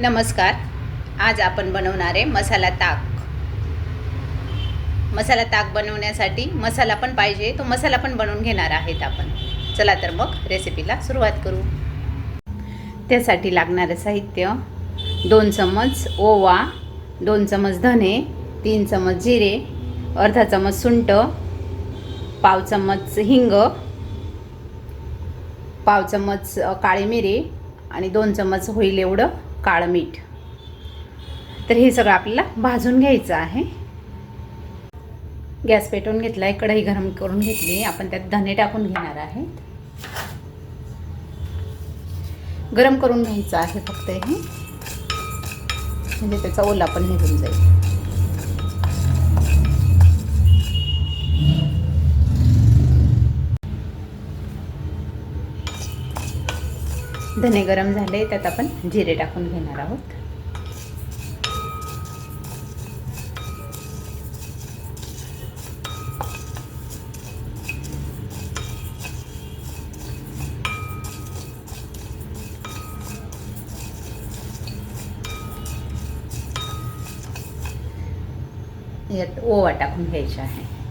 नमस्कार. आज आपण बनवणार आहे मसाला ताक. मसाला ताक बनवण्यासाठी मसाला पण पाहिजे तो मसाला पण बनवून घेणार आहेत आपण. चला तर मग रेसिपीला सुरुवात करू. त्यासाठी लागणारं साहित्य दोन चमच ओवा दोन चमच धने तीन चमच जिरे अर्धा चमच सुंट पाव चमच हिंग पाव चमच काळी मिरी आणि दोन चमच होईल एवढं. काळं मीठ. तर हे सगळं आपल्याला भाजून घ्यायचं आहे. गॅस पेटवून घेतला आहे कढई गरम करून घेतली आपण त्यात धने टाकून घेणार आहे. गरम करून घ्यायचं आहे फक्त हे. म्हणजे त्याचा ओला पण निघून जाईल. धने गरम झाले त्यात आपण जिरे टाकून घेणार आहोत. यात ओवा टाकून घ्यायचा आहे.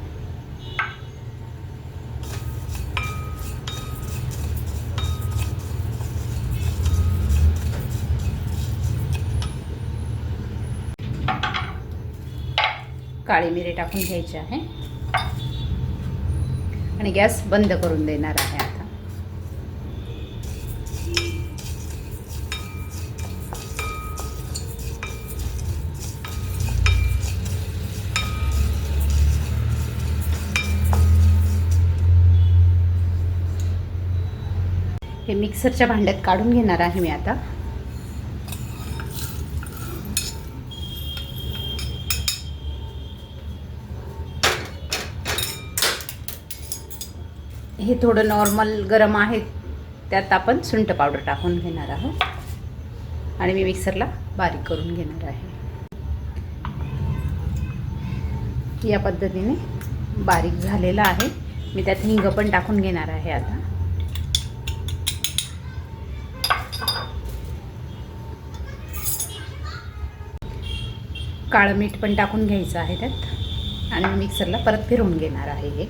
काळी मिरी टाकून घ्यायची आहे. आणि गॅस बंद करून देणार आहे आता. हे मिक्सरच्या भांड्यात काढून घेणार आहे मी आता. हे थोडं नॉर्मल गरम आहे. त्यात आपण सुंठ पावडर टाकून घेणार आहोत. आणि मी मिक्सरला बारीक करून घेणार आहे. या पद्धतीने बारीक झालेला आहे. मी त्यात हिंग पण टाकून घेणार आहे आता. काळं मीठ पण टाकून घ्यायचं आहे त्यात. आणि मिक्सरला परत फिरवून घेणार आहे हे.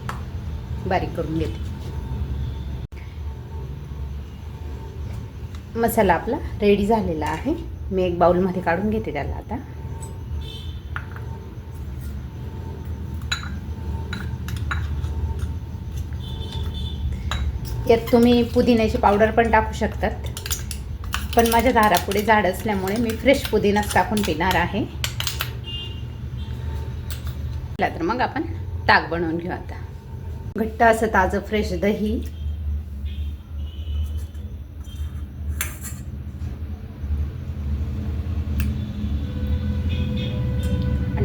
बारीक करून घेते. मसाला आपला रेडी झालेला आहे. मी एक बाउलमध्ये काढून घेते त्याला आता. यात तुम्ही पुदिन्याची पावडर पण टाकू शकतात. पण माझ्या दारापुढे झाड असल्यामुळे मी फ्रेश पुदिनाच टाकून पिणार आहे. तर मग आपण ताक बनवून घेऊ आता. घट्ट असं ताजं फ्रेश दही.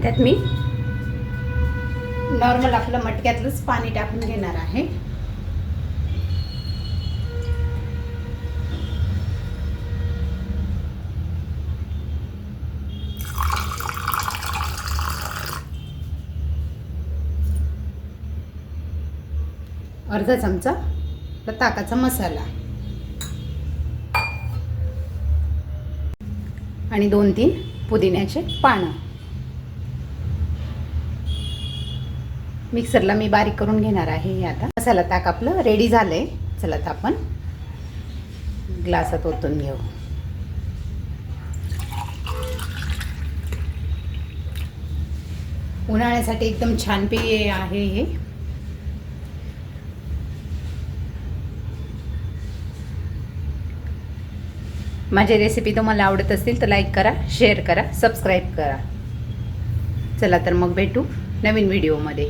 त्यात मी. नॉर्मल आपलं मटक्यातलंच पाणी टाकून घेणार आहे. अर्धा चमचा ताकाचा मसाला. आणि दोन तीन पुदिन्याचे पानं. मिक्सरला मी बारीक करून घेणार आहे हे आता. मसाला ताक आपलं रेडी झालंय. चला तर आपण ग्लासात ओतून घेऊ. उन्हाळ्यासाठी एकदम छान पेय आहे हे. माझी रेसिपी तुम्हाला आवडत असतील तर लाईक करा शेअर करा सबस्क्राईब करा. चला तर मग भेटू नवीन व्हिडिओमध्ये